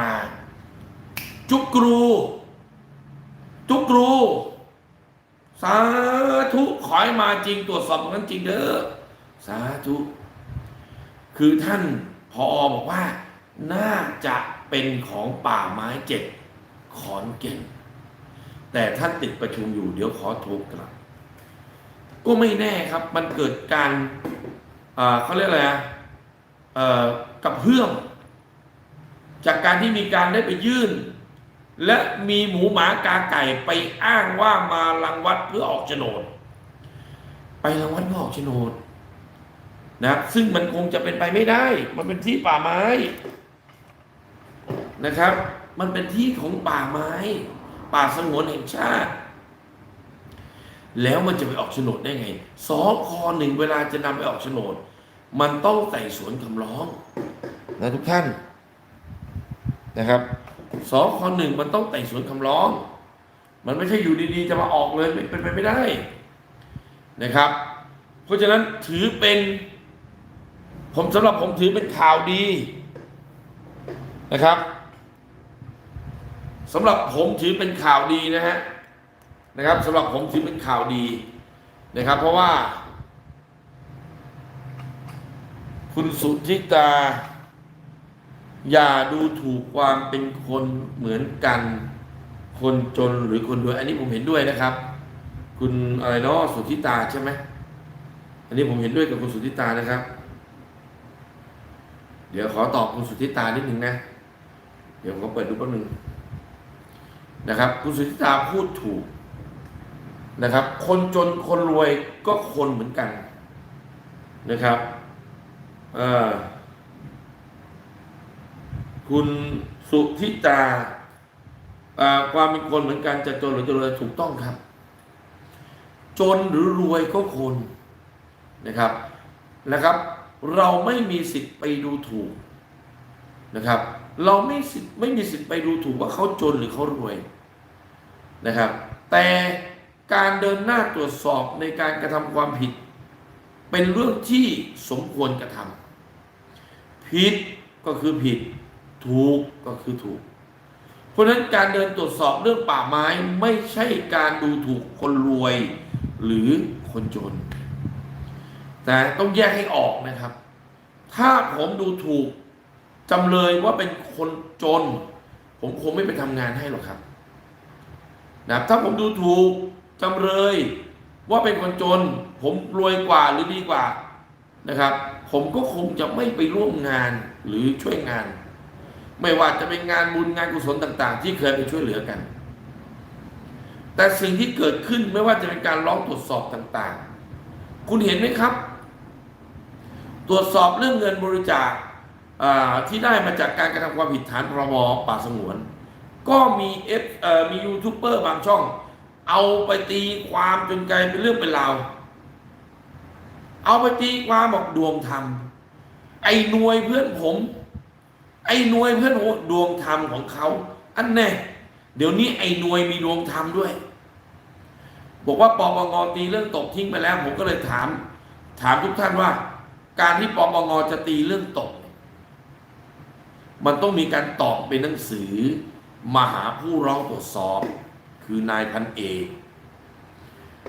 มา จุกรู จุกรู สาธุขอให้มาจริงตรวจสอบตรงนั้นจริงเด้อสาธุ คือท่านพอบอกว่า น่าจะเป็นของป่าไม้เจ็ดขอนเก่นแต่ท่านติดประชุมอยู่เดี๋ยวขอโทรกลับ ก็ไม่แน่ครับ มันเกิดการเขาเรียกอะไรอะเอ่อกับเพื่อม จากการที่มีการได้ไปยื่น และมีหมูหมากาไก่ไปอ้างว่ามารังวัดเพื่อออกโฉนด ไปรังวัดเพื่อออกโฉนดนะครับซึ่งมันคงจะเป็นไปไม่ได้ มันเป็นที่ป่าไม้นะครับ มันเป็นที่ของป่าไม้ ป่าสงวนแห่งชาติ แล้วมันจะไปออกโฉนดได้ไงสอคอหนึ่งเวลาจะนำไปออกโฉนด มันต้องไต่สวนคำร้องนะทุกท่าน นะครับสคหนึ่งมันต้องไต่สวนคำร้อง มันไม่ใช่อยู่ดีๆ จะมาออกเลยไม่เป็นไปไม่ได้นะครับ เพราะฉะนั้นถือเป็น ผมสำหรับผมถือเป็นข่าวดีนะครับสำหรับผมถือเป็นข่าวดีนะฮะนะครับสำหรับผมถือเป็นข่าวดีนะครับ เพราะว่า คุณสุทธิตา อย่าดูถูกความเป็นคนเหมือนกัน คนจนหรือคนรวย อันนี้ผมเห็นด้วยนะครับ คุณอะไรเนาะสุทธิตาใช่ไหมอันนี้ผมเห็นด้วยกับคุณสุทธิตานะครับ เดี๋ยวขอตอบคุณสุทธิตานิดนึงนะ เดี๋ยวผมเปิดดูแป๊บนึงนะครับ คุณสุทธิตาพูดถูกนะครับ คนจนคนรวยก็คนเหมือนกันนะครับ เอ่อ คุณสุทธิตาความเป็นคนเหมือนกันจะจนหรือจะรวยถูกต้องครับ จนหรือรวยก็คนนะครับนะครับ เราไม่มีสิทธิ์ไปดูถูกนะครับ เราไม่สิทธิ์ไม่มีสิทธิ์ไปดูถูกว่าเขาจนหรือเขารวยนะครับ แต่การเดินหน้าตรวจสอบในการกระทำความผิด เป็นเรื่องที่สมควรกระทำผิดก็คือผิด ถูกก็คือถูก เพราะฉะนั้นการเดินตรวจสอบเรื่องป่าไม้ไม่ใช่การดูถูกคนรวยหรือคนจน แต่ต้องแยกให้ออกนะครับ ถ้าผมดูถูกจำเลยว่าเป็นคนจน ผมคงไม่ไปทำงานให้หรอกครับนะถ้าผมดูถูกจำเลยว่าเป็นคนจน ผมรวยกว่าหรือดีกว่านะครับ ผมก็คงจะไม่ไปร่วมงานหรือช่วยงาน ไม่ว่าจะเป็นงานบุญงานกุศลต่าง ๆ ที่เคยไปช่วยเหลือกัน แต่สิ่งที่เกิดขึ้นไม่ว่าจะเป็นการร้องตรวจสอบต่าง ๆ คุณเห็นไหมครับ ตรวจสอบเรื่องเงินบริจาคที่ได้มาจากการกระทำความผิดฐานพรบป่าสงวน ก็มีเอฟเอ่อมียูทูบเบอร์บางช่อง เอาไปตีความจนกลายเป็นเรื่องเป็นราวเอาไปตีความบอกดวงธรรมไอ้หน่วยเพื่อนผม ไอ้หน่วยเพื่อนดวงธรรมของเขา อันแน่เดี๋ยวนี้ไอ้หน่วยมีดวงธรรมด้วย บอกว่าปปงตีเรื่องตกทิ้งไปแล้ว ผมก็เลยถาม ถามทุกท่านว่า การที่ปปงจะตีเรื่องตก มันต้องมีการตอบเป็นหนังสือมาหาผู้ร้องตรวจสอบ คือนายพันเอก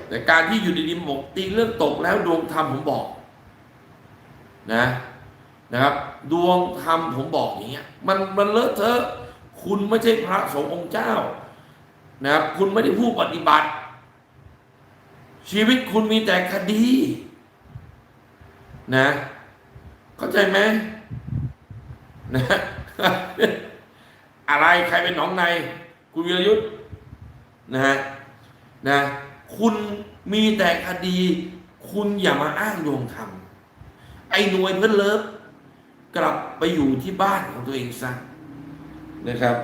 แต่การที่อยู่ดีๆบอกตีเรื่องตกแล้วดวงธรรมผมบอก นะ นะครับ ดวงธรรมผมบอกอย่างเงี้ยมันมันเลอะเทอะคุณไม่ใช่พระสงฆ์องค์เจ้านะครับคุณไม่ได้ผู้ปฏิบัติ ชีวิตคุณมีแต่คดี นะ เข้าใจไหมนะอะไรใครเป็นหนองใน คุณวิรยุทธ์นะฮะนะคุณมีแต่คดี คุณอย่ามาอ้างโยงธรรมไอ้หน่วยเพื่อนเลิฟ กลับไปอยู่ที่บ้านของตัวเองซะนะครับ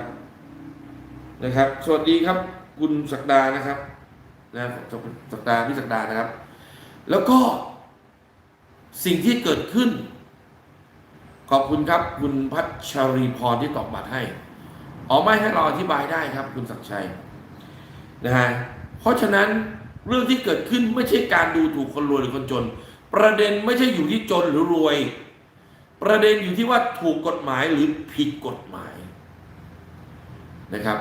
นะครับ สวัสดีครับ คุณศักดานะครับนะศักดาพี่ศักดานะครับ แล้วก็สิ่งที่เกิดขึ้น ขอบคุณครับ คุณพัชรีพรที่ตอบบัตรให้อ๋อไม่ให้เราอธิบายได้ครับ คุณศักชัยนะฮะเพราะฉะนั้นเรื่องที่เกิดขึ้นไม่ใช่การดูถูกคนรวยหรือคนจน ประเด็นไม่ใช่อยู่ที่จนหรือรวย ประเด็นอยู่ที่ว่าถูกกฎหมายหรือผิดกฎหมายนะครับ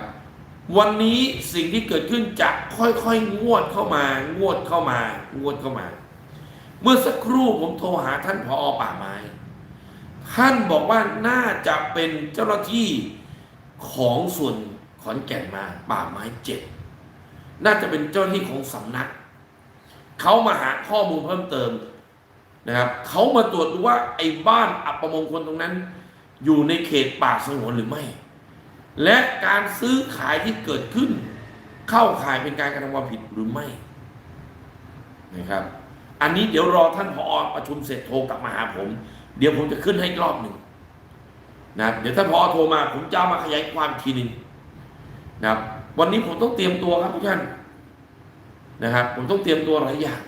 วันนี้สิ่งที่เกิดขึ้นจะค่อยๆงวดเข้ามางวดเข้ามางวดเข้ามา เมื่อสักครู่ผมโทรหาท่านผอป่าไม้ท่านบอกว่าน่าจะเป็นเจ้าหน้าที่ของส่วนขอนแก่นมาป่าไม้เจ็ดน่าจะเป็นเจ้าหน้าที่ของสำนัก เขามาหาข้อมูลเพิ่มเติม นะครับเขามาตรวจดูว่าไอ้บ้านอัปมงคลตรงนั้น อยู่ในเขตป่าสงวนหรือไม่ และการซื้อขายที่เกิดขึ้น เข้าข่ายเป็นการกระทำความผิดหรือไม่นะครับ อันนี้เดี๋ยวรอท่านผอประชุมเสร็จโทรกลับมาหาผม เดี๋ยวผมจะขึ้นให้รอบหนึ่งนะเดี๋ยวท่านผอโทรมาผมจะมาขยายความอีกทีหนึ่งนะครับ วันนี้ผมต้องเตรียมตัวครับทุกท่านนะครับ ผมต้องเตรียมตัวหลายอย่าง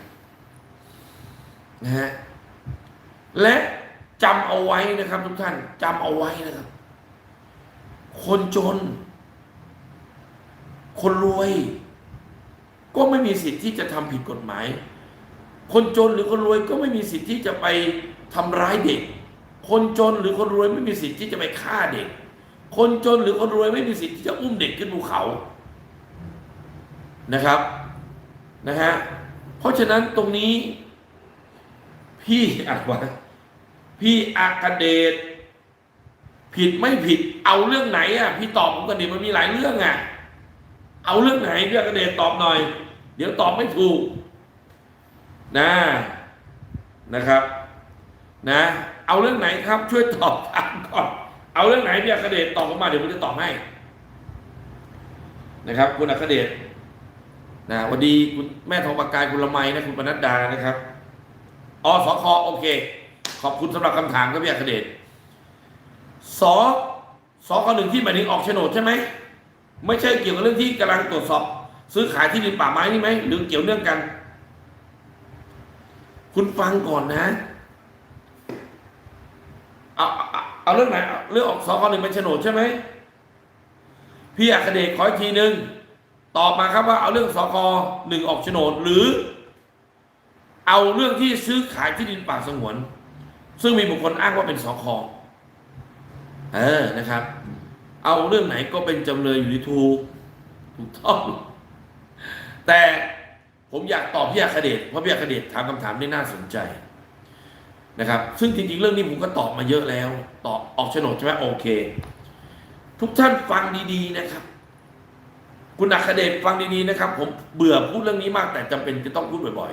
นะฮะ และจำเอาไว้นะครับ ทุกท่านจำเอาไว้นะครับ คนจน คนรวย ก็ไม่มีสิทธิ์ที่จะทำผิดกฎหมาย คนจนหรือคนรวยก็ไม่มีสิทธิ์ที่จะไปทำร้ายเด็ก คนจนหรือคนรวยไม่มีสิทธิ์ที่จะไปฆ่าเด็ก คนจนหรือคนรวยไม่มีสิทธิ์ที่จะอุ้มเด็กขึ้นภูเขานะครับนะฮะเพราะฉะนั้นตรงนี้พี่อัดไว้ พี่อากเดชผิดไม่ผิดเอาเรื่องไหนอะ พี่ตอบผมกันดิมันมีหลายเรื่องอะ เอาเรื่องไหนพี่อากเดชตอบหน่อย เดี๋ยวตอบไม่ถูก นะนะครับ นะ เอาเรื่องไหนครับ ช่วยตอบถามก่อนเอาเรื่องไหนพี่อัคเดชตอบผมมาเดี๋ยวผมจะตอบให้ นะครับ คุณอัคเดชนะสวัสดีคุณแม่ทองปากกายคุณละไมนะคุณปนัดดานะครับอสคโอเค ขอบคุณสำหรับคำถามครับพี่อัคเดชสอสคหนึ่งที่หมายถึงออกโฉนดใช่ไหมไม่ใช่เกี่ยวกับเรื่องที่กำลังตรวจสอบ ซื้อขายที่ดินป่าไม้นี่ไหมหรือเกี่ยวเนื่องกัน คุณฟังก่อนนะเอาเอาเอาเรื่องไหนเอาเรื่องออกสคหนึ่งเป็นโฉนดใช่ไหมพี่อัคเดชขออีกทีหนึ่งตอบมาครับว่าเอาเรื่องสคหนึ่งออกโฉนดหรือ เอาเรื่องที่ซื้อขายที่ดินป่าสงวน ซึ่งมีบุคคลอ้างว่าเป็นสคเออนะครับ เอาเรื่องไหนก็เป็นจำเลยอยู่ที่ถูถูกต้อง แต่ผมอยากตอบพี่อัคเดชเพราะพี่อัคเดชถามคำถามที่น่าสนใจนะครับ ซึ่งจริงๆ เรื่องนี้ผมก็ตอบมาเยอะแล้ว ตอบออกโฉนดใช่ไหมโอเค ทุกท่านฟังดีๆนะครับ คุณอัคเดชฟังดีๆนะครับ ผมเบื่อพูดเรื่องนี้มากแต่จำเป็นจะต้องพูดบ่อย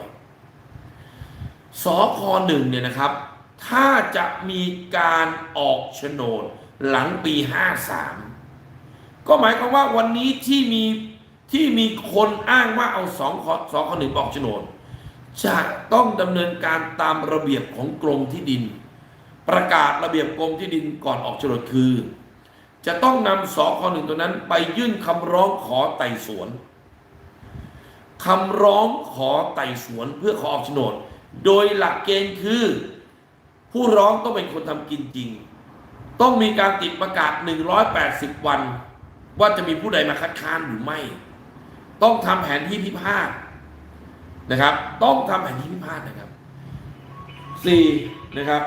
ๆสคหนึ่งเนี่ยนะครับ ถ้าจะมีการออกโฉนดหลังปี 53 ก็หมายความว่าวันนี้ที่มีที่มีคนอ้างว่าเอาสองขอสองขอหนึ่งออกโฉนดจะต้องดำเนินการตามระเบียบของกรมที่ดิน ประกาศระเบียบกรมที่ดินก่อนออกโฉนดคือ จะต้องนำสคหนึ่งตัวนั้นไปยื่นคำร้องขอไต่สวนคำร้องขอไต่สวนเพื่อขอออกโฉนด โดยหลักเกณฑ์คือ ผู้ร้องต้องเป็นคนทำกินจริง ต้องมีการติดประกาศ 180 วัน ว่าจะมีผู้ใดมาคัดค้านหรือไม่ ต้องทำแผนที่พิพาทนะครับ ต้องทำแผนที่พิพาทนะครับสี่นะครับ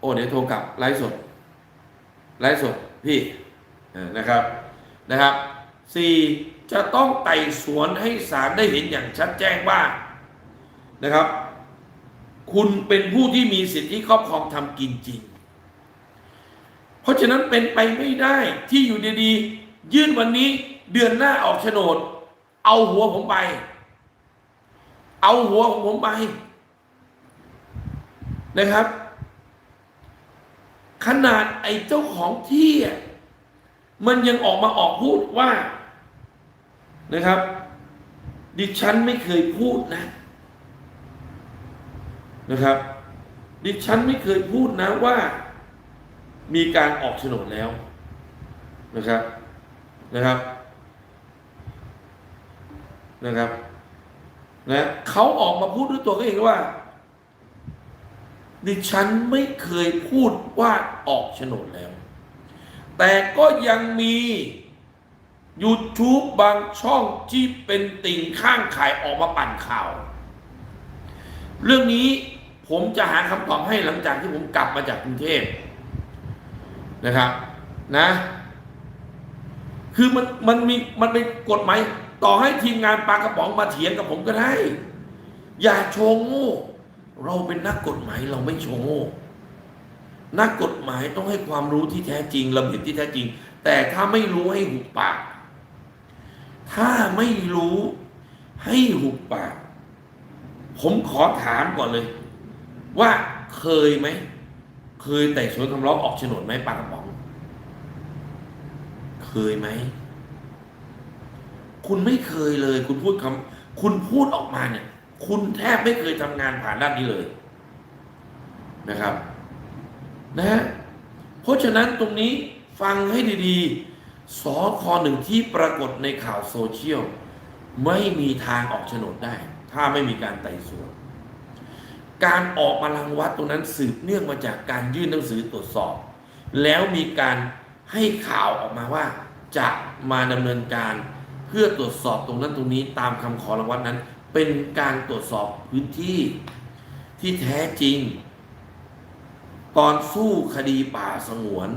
โอ้เดี๋ยวโทรกลับไลฟ์สดไลฟ์สดพี่นะครับนะครับสี่จะต้องไต่สวนให้ศาลได้เห็นอย่างชัดแจ้งว่านะครับ คุณเป็นผู้ที่มีสิทธิครอบครองทำกินจริง เพราะฉะนั้นเป็นไปไม่ได้ที่อยู่ดีๆ ยื่นวันนี้เดือนหน้าออกโฉนด เอาหัวผมไป เอาหัวของผมไปนะครับ ขนาดไอ้เจ้าของที่มันยังออกมาออกพูดว่านะครับ ดิฉันไม่เคยพูดนะ นะครับ ดิฉันไม่เคยพูดนะว่ามีการออกโฉนดแล้วนะครับนะครับนะครับนะเขาออกมาพูดด้วยตัวเขาเองว่า ดิฉันไม่เคยพูดว่าออกโฉนดแล้ว แต่ก็ยังมี YouTube บางช่องที่เป็นติ่งข้างขายออกมาปั่นข่าว เรื่องนี้ ผมจะหาคำตอบให้หลังจากที่ผมกลับมาจากกรุงเทพนะครับ นะ คือมันมันมีมันเป็นกฎหมายต่อให้ทีมงานปลากระป๋องมาเถียงกับผมก็ได้ อย่าโชว์โง่เราเป็นนักกฎหมายเราไม่โชว์โง่นักกฎหมายต้องให้ความรู้ที่แท้จริงระเบียบที่แท้จริง แต่ถ้าไม่รู้ให้หุบปาก ถ้าไม่รู้ให้หุบปาก ผมขอถามก่อนเลย ว่าเคยไหม เคยแต่สวนคำร้องออกโฉนดไหมปากระป๋อง เคยไหม คุณไม่เคยเลย คุณพูดคำคุณพูดออกมาเนี่ย คุณแทบไม่เคยทำงานผ่านด้านนี้เลย นะครับ นะฮะเพราะฉะนั้นตรงนี้ฟังให้ดีๆสคหนึ่งที่ปรากฏในข่าวโซเชียล ไม่มีทางออกโฉนดได้ ถ้าไม่มีการไต่สวน การออกมารังวัดตรงนั้นสืบเนื่องมาจากการยื่นหนังสือตรวจสอบ แล้วมีการให้ข่าวออกมาว่า จะมาดำเนินการเพื่อตรวจสอบตรงนั้นตรงนี้ตามคำขอรังวัดนั้น เป็นการตรวจสอบพื้นที่ที่แท้จริง ตอนสู้คดีป่าสงวน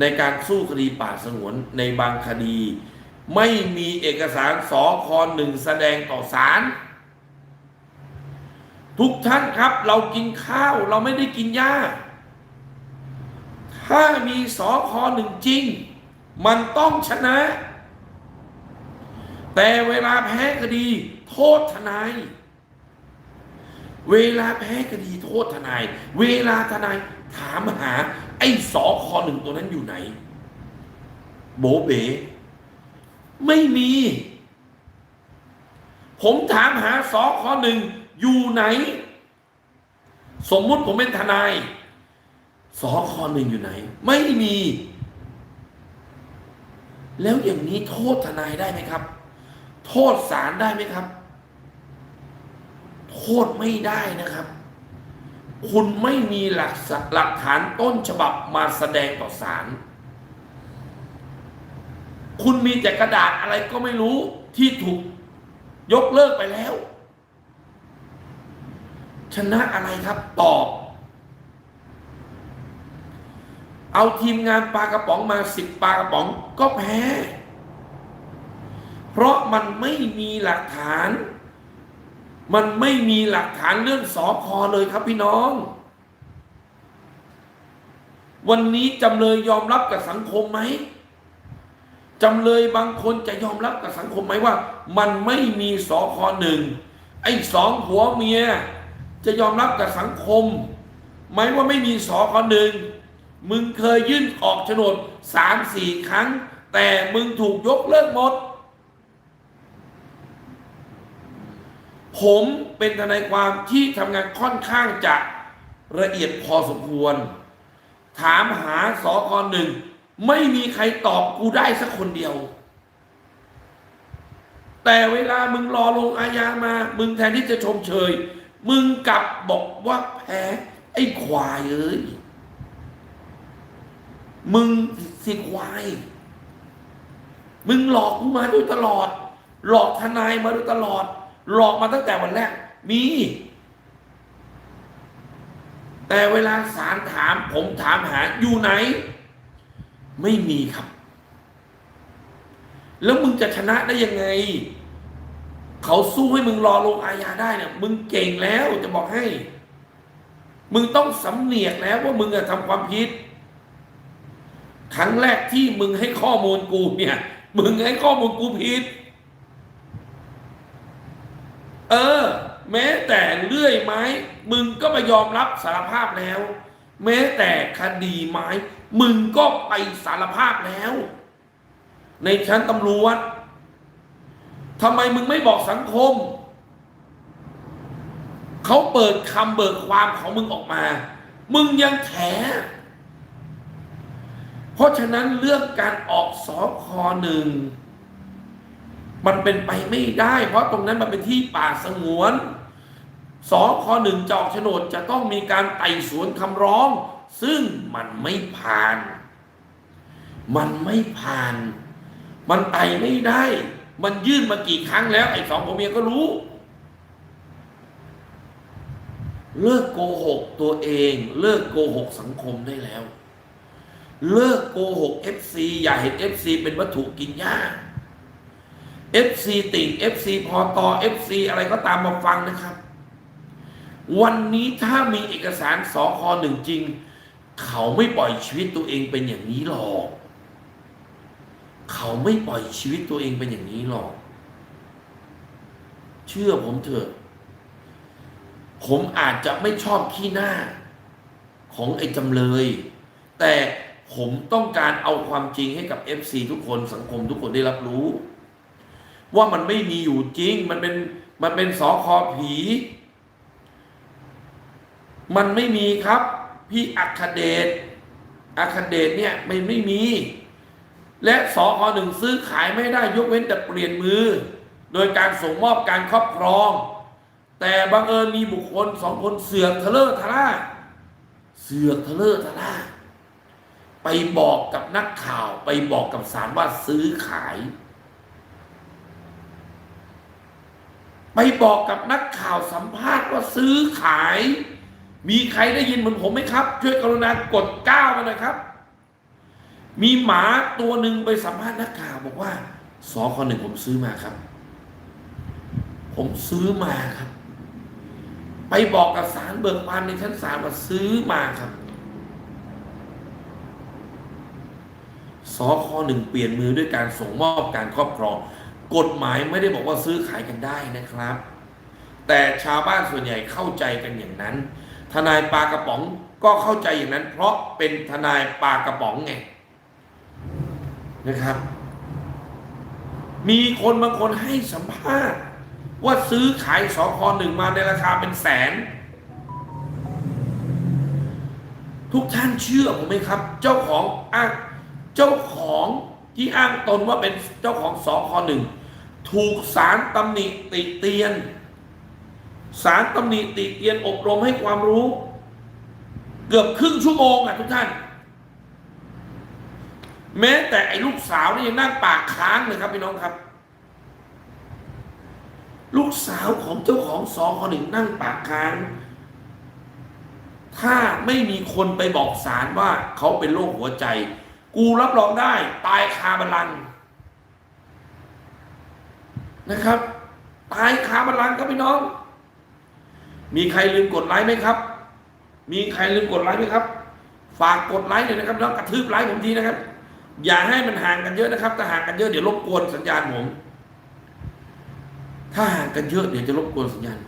ในการสู้คดีป่าสงวนในบางคดี ไม่มีเอกสารสคหนึ่งแสดงต่อศาล ทุกท่านครับ เรากินข้าวเราไม่ได้กินหญ้า ถ้ามีสอคอหนึ่งจริง มันต้องชนะ แต่เวลาแพ้คดี โทษทนาย เวลาแพ้คดีโทษทนาย เวลาทนายถามหา ไอ้สอคอหนึ่งตัวนั้นอยู่ไหน โบเบไม่มี ผมถามหาสอคอหนึ่ง อยู่ไหน สมมุติผมเป็นทนายสอคอหนึ่งอยู่ไหน ไม่มี แล้วอย่างนี้โทษทนายได้ไหมครับ โทษศาลได้ไหมครับ โทษไม่ได้นะครับ คุณไม่มีหลักหลักฐานต้นฉบับมาแสดงต่อศาลคุณมีแต่กระดาษอะไรก็ไม่รู้ที่ถูกยกเลิกไปแล้ว ชนะอะไรครับตอบ เอาทีมงานปลากระป๋องมาสิบปลากระป๋องก็แพ้ เพราะมันไม่มีหลักฐาน มันไม่มีหลักฐานเรื่องสอคอเลยครับพี่น้อง วันนี้จำเลยยอมรับกับสังคมไหมจำเลยบางคนจะยอมรับกับสังคมไหมว่า มันไม่มีสอคอหนึ่งไอ้สองผัวเมีย จะยอมรับกับสังคมไหมว่าไม่มีสอคอหนึ่ง มึงเคยยื่นออกโฉนดสามสี่ครั้ง แต่มึงถูกยกเลิกหมด ผมเป็นทนายความที่ทำงานค่อนข้างจะละเอียดพอสมควร ถามหาสอกหนึ่ง ไม่มีใครตอบกูได้สักคนเดียว แต่เวลามึงรอลงอาญามา มึงแทนที่จะชมเชย มึงกลับบอกว่าแพ้ไอ้ควายเอ้ย มึงสิควาย มึงหลอกกูมาโดยตลอด หลอกทนายมาโดยตลอด หลอกมาตั้งแต่วันแรก มี แต่เวลาศาลถามผมถามหาอยู่ไหน ไม่มีครับ แล้วมึงจะชนะได้ยังไง เขาสู้ให้มึงรอลงอาญาได้เนี่ยมึงเก่งแล้วจะบอกให้ มึงต้องสำเนียกแล้วว่ามึงอะทำความผิดครั้งแรกที่มึงให้ข้อมูลกูเนี่ย มึงให้ข้อมูลกูผิด เออ แม้แต่เลื่อยไม้ มึงก็มายอมรับสารภาพแล้ว แม้แต่คดีไม้ มึงก็ไปสารภาพแล้ว ในชั้นตำรวจ ทำไมมึงไม่บอกสังคม เขาเปิดคำเบิกความของมึงออกมา มึงยังแถ เพราะฉะนั้นเรื่องการออกสอคอหนึ่ง มันเป็นไปไม่ได้ เพราะตรงนั้นมันเป็นที่ป่าสงวนสอคอหนึ่งจออกโฉนดจะต้องมีการไต่สวนคำร้อง ซึ่งมันไม่ผ่าน มันไม่ผ่าน มันไต่ไม่ได้ มันยื่นมากี่ครั้งแล้ว ไอ้สองผัวเมียก็รู้ เลิกโกหกตัวเอง เลิกโกหกสังคมได้แล้ว เลิกโกหก FC อย่าเห็น FC เป็นวัตถุกินหญ้า FC ติ่ง FC พอตอ FC อะไรก็ตามมาฟังนะครับ วันนี้ถ้ามีเอกสารสอคอหนึ่งจริง เขาไม่ปล่อยชีวิตตัวเองเป็นอย่างนี้หรอก เขาไม่ปล่อยชีวิตตัวเองเป็นอย่างนี้หรอก เชื่อผมเถอะ ผมอาจจะไม่ชอบขี้หน้า ของไอ้จำเลย แต่ผมต้องการเอาความจริงให้กับ FC ทุกคนสังคมทุกคนได้รับรู้ ว่ามันไม่มีอยู่จริง มันเป็นมันเป็นสอคอผี มันไม่มีครับ พี่อัคเดชอัคเดชเนี่ยมันไม่มี และสอคอหนึ่งซื้อขายไม่ได้ยกเว้นแต่เปลี่ยนมือ โดยการส่งมอบการครอบครอง แต่บังเอิญมีบุคคลสองคนเสือกทะเลอะทะล่าเสือกทะเลอะทะล่าไปบอกกับนักข่าวไปบอกกับศาลว่าซื้อขาย ไปบอกกับนักข่าวสัมภาษณ์ว่าซื้อขาย มีใครได้ยินเหมือนผมไหมครับ ช่วยกรุณากดก้าวมาหน่อยครับ มีหมาตัวหนึ่งไปสัมภาษณ์นักข่าวบอกว่าสอคอหนึ่งผมซื้อมาครับ ผมซื้อมาครับ ไปบอกกับศาลเบิกความในชั้นศาลว่าซื้อมาครับสอคอหนึ่งเปลี่ยนมือด้วยการส่งมอบการครอบครอง กฎหมายไม่ได้บอกว่าซื้อขายกันได้นะครับ แต่ชาวบ้านส่วนใหญ่เข้าใจกันอย่างนั้น ทนายปลากระป๋องก็เข้าใจอย่างนั้น เพราะเป็นทนายปลากระป๋องไง นะครับ มีคนบางคนให้สัมภาษณ์ ว่าซื้อขายสอคอหนึ่งมาในราคาเป็นแสน ทุกท่านเชื่อผมไหมครับ เจ้าของอ้างเจ้าของที่อ้างตนว่าเป็นเจ้าของสอคอหนึ่งถูกสารตำหนิติเตียน สารตำหนิติเตียนอบรมให้ความรู้ เกือบครึ่งชั่วโมงอะทุกท่าน แม้แต่ไอ้ลูกสาวนี่ยังนั่งปากค้างเลยครับพี่น้องครับ ลูกสาวของเจ้าของสองคอหนึ่งนั่งปากค้าง ถ้าไม่มีคนไปบอกศาลว่าเขาเป็นโรคหัวใจ กูรับรองได้ ตายคาบัลลังนะครับ ตายคาบัลลังก์ครับพี่น้อง มีใครลืมกดไลค์ไหมครับ มีใครลืมกดไลค์ไหมครับ ฝากกดไลค์หน่อยนะครับแล้วกระทืบไลค์ผมทีนะครับ อย่าให้มันห่างกันเยอะนะครับ ถ้าห่างกันเยอะเดี๋ยวรบกวนสัญญาณผม ถ้าห่างกันเยอะเดี๋ยวจะรบกวนสัญญาณ